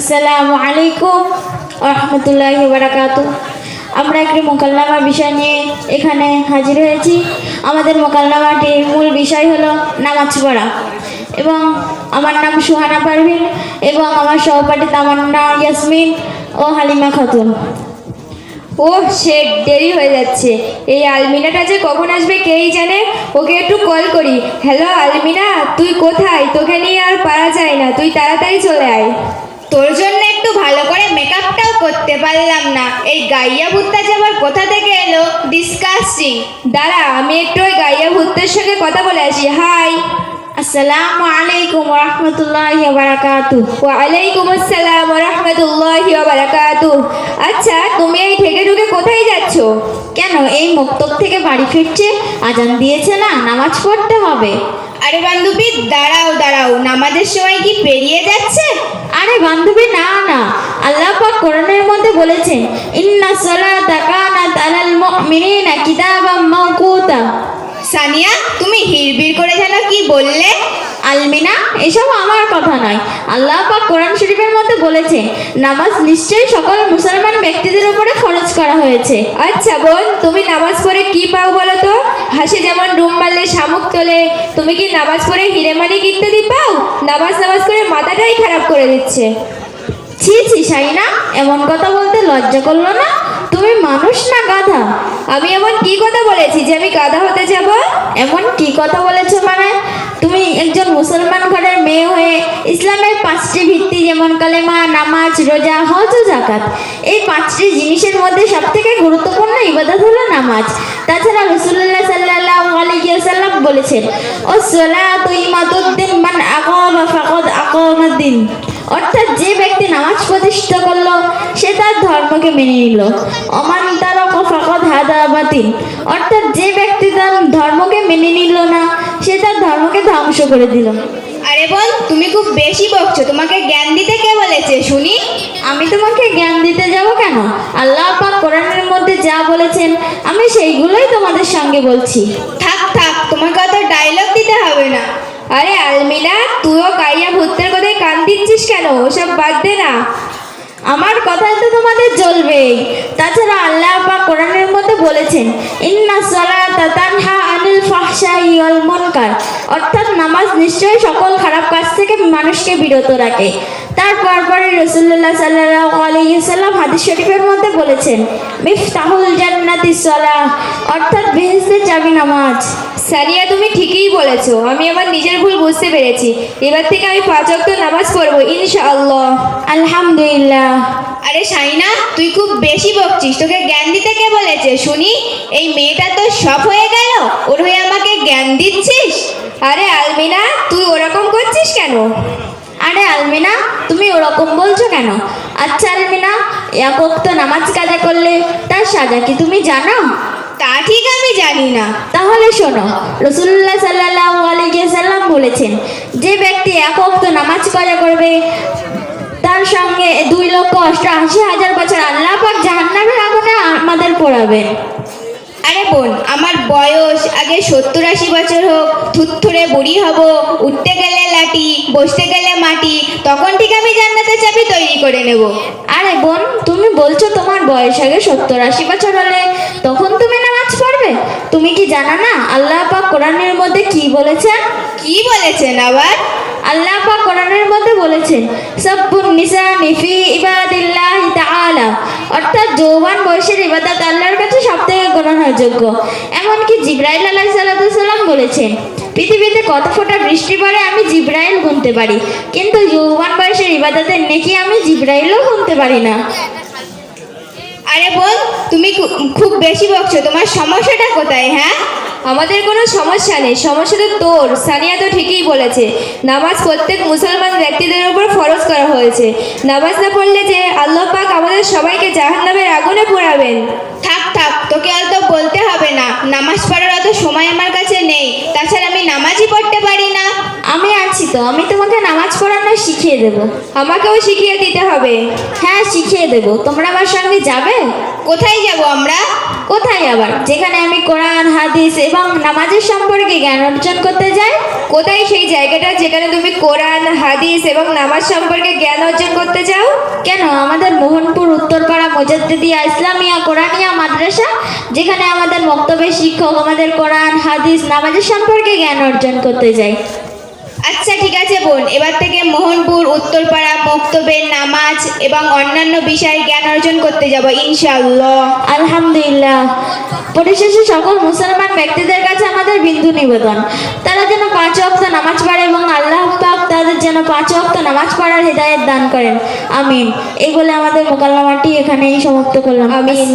আসসালামু আলাইকুম রহমতুল্লাহ আমরা একটি মোকালনামা বিষয় নিয়ে এখানে হাজির হয়েছি। আমাদের মোকালনামাটির মূল বিষয় হলো নামাজ পড়া। এবং আমার নাম সুহানা পারভিন এবং আমার সহপাঠী তামান্না ইয়াসমিন ও হালিমা খাতুন। ও সে দেরি হয়ে যাচ্ছে। এই আলমিনাটা যে কখন আসবে কেই জানে? ওকে একটু কল করি। হ্যালো আলমিনা, তুই কোথায়? তোকে নিয়ে আর পারা যায় না। তুই তাড়াতাড়ি চলে আয়। তোর জন্য একটু ভালো করে মেকআপটাও করতে পারলাম না। এই গাইয়া ভূতটা যে আবার কোথা থেকে এলো? ডিসকাস্টিং দাঁড়া, আমি একটু ওই গাইয়া ভূতের সঙ্গে কথা বলে আসি। হাই আসসালামু আলাইকুম রহমতুল্লাহ বারাকাতু ওয়ালাইকুম আসসালাম রহমতুল্লাহ বারাকাতু আচ্ছা তুমি এই থেকে ঢুকে কোথায় যাচ্ছ? কেন, এই মক্তব থেকে বাড়ি ফিরছে? আজান দিয়েছে না, নামাজ পড়তে হবে। আরে বান্ধবী, দাঁড়াও দাঁড়াও। নামাজের সময় কি পেরিয়ে যাচ্ছে? আরে বান্ধবী না না। আল্লাহ পাক কোরআনের মধ্যে বলেছেন ইন্না সালাতা কানাত আলাল মুমিনিনা কিতাবাম মাওকুতা। সানিয়া তুমি হিড়বিড় করে যেন কি বললে? আলমিনা এসব আমার কথা নয়। আল্লাহ পাক কোরআন শরীফের মধ্যে বলেছে নামাজ নিশ্চয়ই সকল মুসলমান ব্যক্তিদের উপরে খরচ করা হয়েছে। আচ্ছা বোন তুমি নামাজ পড়ে কি পাও বলো তো? হাসে যেমন ডুম মারলে তোলে তুমি কি নামাজ পড়ে হিরেমানি ইত্যাদি পাও? নামাজ নামাজ করে মাথাটাই খারাপ করে দিচ্ছে। ছি ছি সাইনা এমন কথা বলতে লজ্জা করল না? তুমি মানুষ না গাধা? আমি এমন কি কথা বলেছি যে আমি গাধা হতে যাব? এমন কি কথা বলেছ মানে তুমি একজন মুসলমান ঘরের মেয়ে হয়ে ইসলামের পাঁচটি ভিত্তি যেমন কালেমা, নামাজ, রোজা, হজ ও জাকাত এই পাঁচটি জিনিসের মধ্যে সব থেকে গুরুত্বপূর্ণ ইবাদত হলো নামাজ। তাছাড়া রসুল্লাহ সাল্লাহ আলিয়াল্লাম বলেছেন ও সোলা তুই মাতুদ্দিন মান আকদ আকমাদ্দিন অর্থাৎ যে ব্যক্তি নামাজ প্রতিষ্ঠা করল সে তার ধর্মকে মেনে নিল। অমান তারা ফাকদ হাদা বাতিল। অর্থাৎ যে ব্যক্তি তার ধর্মকে মেনে নিল না সে তার ধর্মকে ধ্বংস করে দিল। আরে বল তুমি খুব বেশি বকছো। তোমাকে জ্ঞান দিতে কে বলেছে? শুনি। আমি তোমাকে জ্ঞান দিতে যাব কেন? আল্লাহ পাক কোরআনের মধ্যে যা বলেছেন আমি সেইগুলোই তোমাদের সঙ্গে বলছি। থাক থাক তোমাকে অত ডায়লগ দিতে হবে না। আরে আলমিলা, তুইও কাইয়া ভূতের কথায় কান দিচ্ছিস কেন? ওসব বাদ দে না। আমার কথা তো তোমাদের জ্বলবেই। তাছাড়া আল্লাহ বা কোরআনের মধ্যে বলেছেন, ইন্না সালাতা আনিল ফাহশাই ওয়াল অর্থাৎ নামাজ নিশ্চয়ই সকল খারাপ কাজ থেকে মানুষকে বিরত রাখে। তারপর পরে রসুল্লাহ সাল্লাল্লাহু আলাইহি সাল্লাম হাদিস শরীফের মধ্যে বলেছেন মিফতাহুল জান্নাতি সালাহ অর্থাৎ বেহেশতের চাবি নামাজ। সানিয়া তুমি ঠিকই বলেছ আমি আমার নিজের ভুল বুঝতে পেরেছি। এবার থেকে আমি পাঁচ ওয়াক্ত নামাজ পড়ব ইনশাআল্লাহ। আলহামদুলিল্লাহ। আরে সাইনা তুই খুব বেশি বকছিস তোকে জ্ঞান দিতে কে বলেছে? শুনি এই মেয়েটা তো সব হয়ে গেল ওর হয়ে আমাকে জ্ঞান দিচ্ছিস? আরে আলমিনা তুই ওরকম করছিস কেন? আরে আলমিনা তুমি ওরকম বলছো কেন? আচ্ছা আলমিনা একক তো নামাজ কাজা করলে তার সাজা কি তুমি জানো? তা ঠিক আমি জানি না। তাহলে শোনো রসুল্লাহ সাল্লাহ বলেছেন যে ব্যক্তি একক তো নামাজ কাজা করবে তার সঙ্গে দুই লক্ষ অষ্টআশি হাজার বছর আল্লাহ পাক জাহান্নামের আগুনে আমাদের পড়াবেন। আরে বোন আমার বয়স আগে সত্তর আশি বছর হোক থুত্থুরে বুড়ি হব উঠতে গেলে লাঠি বসতে গেলে মাটি তখন ঠিক আমি জান্নাতের চাবি তৈরি করে নেব। আরে বোন তুমি বলছো তোমার বয়স আগে সত্তর আশি বছর হলে তখন তুমি নামাজ পড়বে? তুমি কি জানা না আল্লাহ পাক কোরআনের মধ্যে কি বলেছেন? কি বলেছেন আবার? আল্লাহ পাক কোরআনের মধ্যে বলেছেন সাব্বুন নিসানি নিফি তাআলা অর্থাৎ যৌবন বয়সের ইবাদত আল্লাহর কাছে সব সবথেকে গ্রহণযোগ্য এমনকি জিব্রাইল আলাইহিস সাল্লাম বলেছেন, পৃথিবীতে কত ফোঁটা বৃষ্টি পড়ে আমি জিব্রাইল গুনতে পারি, কিন্তু যৌবান বয়সের ইবাদতের নেকি আমি জিব্রাইলও গুনতে পারি না। আরে বল তুমি খুব বেশি বকছো, তোমার সমস্যাটা কোথায় হ্যাঁ? আমাদের কোনো সমস্যা নেই সমস্যা তো তোর। সানিয়া তো ঠিকই বলেছে নামাজ প্রত্যেক মুসলমান ব্যক্তিদের উপর ফরজ করা হয়েছে। নামাজ না পড়লে যে আল্লাহ পাক আমাদের সবাইকে জাহান্নামের আগুনে পোড়াবেন। থাক থাক তোকে আর তো বলতে হবে না। নামাজ পড়ার অত সময় আমার কাছে নেই। তাছাড়া আমি নামাজই পড়তে পারি না। আমি আছি তো আমি তোমাকে নামাজ পড়ানো শিখিয়ে দেব। আমাকেও শিখিয়ে দিতে হবে। হ্যাঁ শিখিয়ে দেব। তোমরা আমার সঙ্গে যাবে? কোথায় যাব আমরা? কোথায় আবার? যেখানে আমি কোরআন, হাদিস এবং নামাজের সম্পর্কে জ্ঞান অর্জন করতে যাই, কোথায় সেই জায়গাটা যেখানে তুমি কোরআন, হাদিস এবং নামাজ সম্পর্কে জ্ঞান অর্জন করতে চাও কেন? আমাদের মোহনপুর, উত্তরপাড়া মোজাদ্দিদিয়া ইসলামিয়া, কোরআনিয়া মাদ্রাসা, যেখানে আমাদের বক্তব্যের শিক্ষক আমাদের কোরআন, হাদিস, নামাজের সম্পর্কে জ্ঞান অর্জন করতে যাই। আচ্ছা ঠিক আছে বোন। এবার থেকে মোহনপুর, উত্তরপাড়া মক্তবের নামাজ এবং অন্যান্য বিষয়ে জ্ঞান অর্জন করতে যাব ইনশাআল্লাহ। আলহামদুলিল্লাহ। পরিশেষে সকল মুসলমান ব্যক্তিদের কাছে আমাদের বিন্দু নিবেদন। তারা যেন পাঁচ অক্ত নামাজ পড়ে এবং আল্লাহ পাক তাদের যেন পাঁচ অক্ত নামাজ পড়ার হৃদায়ত দান করেন। আমিন। এই বলে আমাদের মোকাল্লামাটি এখানেই সমাপ্ত করলাম। আমিন।